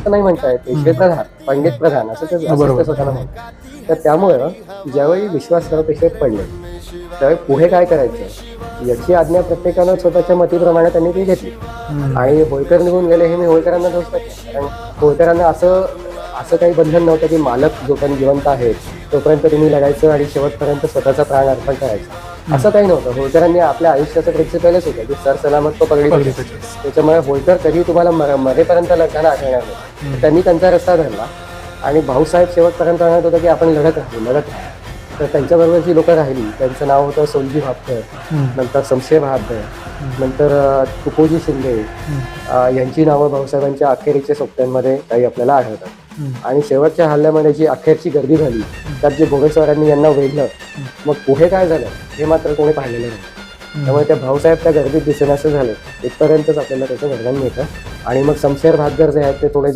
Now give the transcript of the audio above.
असं नाही म्हणता येत. पेशवे प्रधान पंडित प्रधान असं ते बरोबर. स्वतःला म्हणतात. तर त्यामुळं ज्यावेळी विश्वासराव पेशवे पडले त्यावेळी पुढे काय करायचं? याची आज्ञा प्रत्येकानं स्वतःच्या मतीप्रमाणे त्यांनी ती घेतली. आणि होळकर निघून गेले हे मी होळकरांना दोष नाही कारण होळकरांना असं असं काही बंधन नव्हतं की मालक जोपर्यंत जिवंत आहे तोपर्यंत तुम्ही लढायचं आणि शेवटपर्यंत स्वतःचा प्राण अर्पण करायचं. असं काही नव्हतं. होळकरांनी आपल्या आयुष्याचं प्रिन्सिपलच होतं. की सर सलामत तो पगडी. त्याच्यामुळे होळकर कधी तुम्हाला मर- मरेपर्यंत लढताना आठवणार नाही त्यांनी त्यांचा रस्ता धरला. आणि भाऊसाहेब शेवटपर्यंत म्हणत होतं की आपण लढत राहू लढत राहू. तर त्यांच्याबरोबर जी लोकं राहिली त्यांचं नाव होतं सोलजी भापकर. नंतर शमशेर बहादर नंतर अ, तुकोजी शिंदे. अ, यांची नावं भाऊसाहेबांच्या अखेरीच्या सोबत्यांमध्ये काही आपल्याला आढळतात. आणि शेवटच्या हल्ल्यामध्ये जी अखेरची गर्दी झाली त्यात जे भोगेश्वरांनी यांना वेढलं मग पुढे काय झालं? हे मात्र कोणी पाहिलेलं नाही. त्यामुळे त्या भाऊसाहेब त्या गर्दीत दिसेनासे झाले. इथपर्यंतच आपल्याला त्याचं वर्णन मिळतं. आणि मग शमशेर बहादर जे आहेत ते थोडे